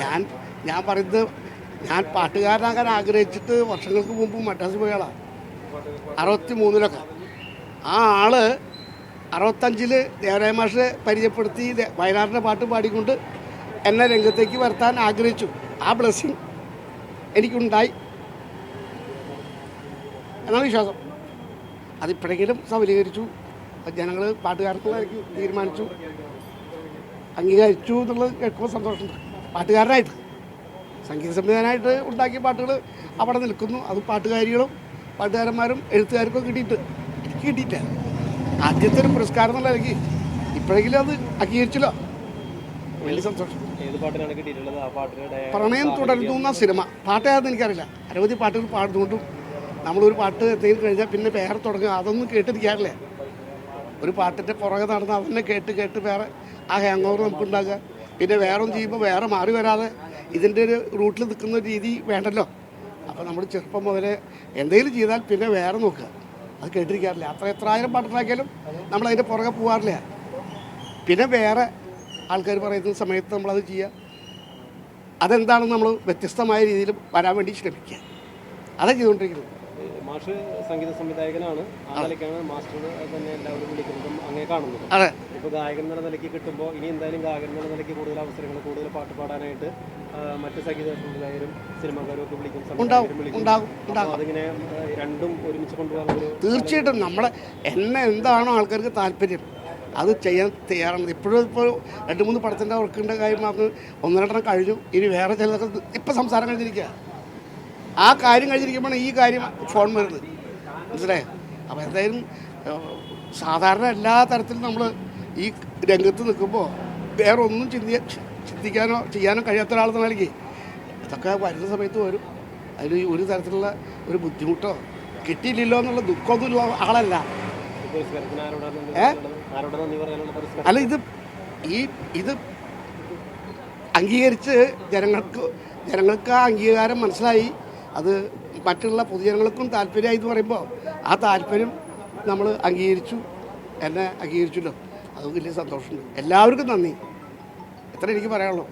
ഞാൻ ഞാൻ പറയുന്നത് ഞാൻ പാട്ടുകാരനാകാൻ ആഗ്രഹിച്ചിട്ട് വർഷങ്ങൾക്ക് മുമ്പ് മദ്രാസ് പോയ ആളാണ് അറുപത്തി മൂന്നിലൊക്കെ ആ ആൾ അറുപത്തഞ്ചിൽ ദേവരായ മാഷെ പരിചയപ്പെടുത്തി വയനാടിന്റെ പാട്ട് പാടിക്കൊണ്ട് എന്നെ രംഗത്തേക്ക് വരുത്താൻ ആഗ്രഹിച്ചു. ആ ബ്ലെസ്സിങ് എനിക്കുണ്ടായി. എന്നാണ് വിശ്വാസം. അതിപ്പോഴെങ്കിലും സബലീകരിച്ചു ജനങ്ങൾ പാട്ടുകാർക്കുള്ളതായിരിക്കും തീരുമാനിച്ചു. അംഗീകരിച്ചു എന്നുള്ളത് കേൾക്കുമ്പോൾ സന്തോഷമുണ്ട്. പാട്ടുകാരനായിട്ട് സംഗീത സംവിധാനമായിട്ട് ഉണ്ടാക്കിയ പാട്ടുകൾ അവിടെ നിൽക്കുന്നു. അത് പാട്ടുകാരികളും പാട്ടുകാരന്മാരും എഴുത്തുകാർക്കും കിട്ടിയിട്ട് കിട്ടിയിട്ടില്ല. ആദ്യത്തെ ഒരു പുരസ്കാരം എന്നുള്ള എനിക്ക് ഇപ്പോഴെങ്കിലും അത് അംഗീകരിച്ചല്ലോ. വലിയ സന്തോഷം. പ്രണയം തുടരുന്നു എന്ന സിനിമ. പാട്ടേതാന്ന് എനിക്കറിയില്ല. അനവധി പാട്ടുകൾ പാടുന്നുകൊണ്ടും നമ്മളൊരു പാട്ട് എത്തി കഴിഞ്ഞാൽ പിന്നെ വേറെ തുടങ്ങുക. അതൊന്നും കേട്ടിരിക്കാറില്ലേ. ഒരു പാട്ടിന്റെ പുറകെ നടന്ന് അതന്നെ കേട്ട് കേട്ട് വേറെ ആ ഹാങ് ഓവർ നമുക്ക് ഉണ്ടാകുക പിന്നെ വേറൊന്നും ചെയ്യുമ്പോൾ വേറെ മാറി വരാതെ ഇതിന്റെ ഒരു റൂട്ടിൽ നിൽക്കുന്ന രീതി വേണ്ടല്ലോ. അപ്പോൾ നമ്മൾ ചെറുപ്പം മുതലേ എന്തെങ്കിലും ചെയ്താൽ പിന്നെ വേറെ നോക്കുക. അത് കേട്ടിരിക്കാറില്ല. അത്ര എത്ര ആയിരം പാട്ടുണ്ടാക്കിയാലും നമ്മൾ അതിന്റെ പുറകെ പോകാറില്ല പിന്നെ വേറെ ആൾക്കാർ പറയുന്ന സമയത്ത് നമ്മളത് ചെയ്യുക. അതെന്താണെന്ന് നമ്മൾ വ്യത്യസ്തമായ രീതിയിൽ വരാൻ വേണ്ടി ശ്രമിക്കുക. അതാണ് ചെയ്തുകൊണ്ടിരിക്കുന്നത്. മാഷ് സംഗീത സംവിധായകനാണ്. ആ നിലയ്ക്കാണ് മാസ്റ്റർ തന്നെ എല്ലാവരും വിളിക്കുന്നതും അങ്ങനെ കാണുന്നത്. അതെ. ഇപ്പോൾ ഗായകൻ എന്നുള്ള നിലയ്ക്ക് കിട്ടുമ്പോൾ ഇനി എന്തായാലും ഗായകൻ എന്നുള്ള നിലയ്ക്ക് കൂടുതൽ അവസരങ്ങൾ കൂടുതൽ പാട്ട് പാടാനായിട്ട് മറ്റ് സംഗീത സംവിധായകരും സിനിമാക്കാരും ഒക്കെ വിളിക്കും അതിങ്ങനെ രണ്ടും ഒരുമിച്ച് കൊണ്ടുപോകാൻ ഒരു തീർച്ചയായിട്ടും നമ്മളെ എന്നെ എന്താണോ ആൾക്കാർക്ക് താല്പര്യം. അത് ചെയ്യാൻ തയ്യാറാണ്. ഇപ്പോഴും ഇപ്പോൾ രണ്ട് മൂന്ന് പടത്തിന്റെ വർക്കിന്റെ കാര്യം അത് ഒന്ന് രണ്ടെണ്ണം കഴിഞ്ഞു. ഇനി വേറെ ചിലതൊക്കെ ഇപ്പം സംസാരം കഴിഞ്ഞിരിക്കുക. ആ കാര്യം കഴിഞ്ഞിരിക്കുമ്പോഴാണ് ഈ കാര്യം ഫോൺ വരുന്നത്. മനസ്സിലായോ? അപ്പോൾ എന്തായാലും സാധാരണ എല്ലാ തരത്തിലും നമ്മൾ ഈ രംഗത്ത് നിൽക്കുമ്പോൾ വേറെ ഒന്നും ചിന്തി ചിന്തിക്കാനോ ചെയ്യാനോ കഴിയാത്ത ഒരാളെന്ന നിലയ്ക്ക് ഇതൊക്കെ വരുന്ന സമയത്ത് വരും അതിൽ ഒരു തരത്തിലുള്ള ഒരു ബുദ്ധിമുട്ടോ കിട്ടിയില്ലല്ലോ എന്നുള്ള ദുഃഖമൊന്നുമുള്ള ആളല്ല. അല്ല ഇത് ഈ ഇത് അംഗീകരിച്ച് ജനങ്ങൾക്ക് ജനങ്ങൾക്ക് ആ അംഗീകാരം മനസ്സിലായി. അത് മറ്റുള്ള പൊതുജനങ്ങൾക്കും താല്പര്യമായി എന്ന് പറയുമ്പോൾ ആ താല്പര്യം നമ്മൾ അംഗീകരിച്ചു. എന്നെ അംഗീകരിച്ചല്ലോ അത് വലിയ സന്തോഷമുണ്ട്. എല്ലാവർക്കും നന്ദി. എത്ര എനിക്ക് പറയാനുള്ളൂ.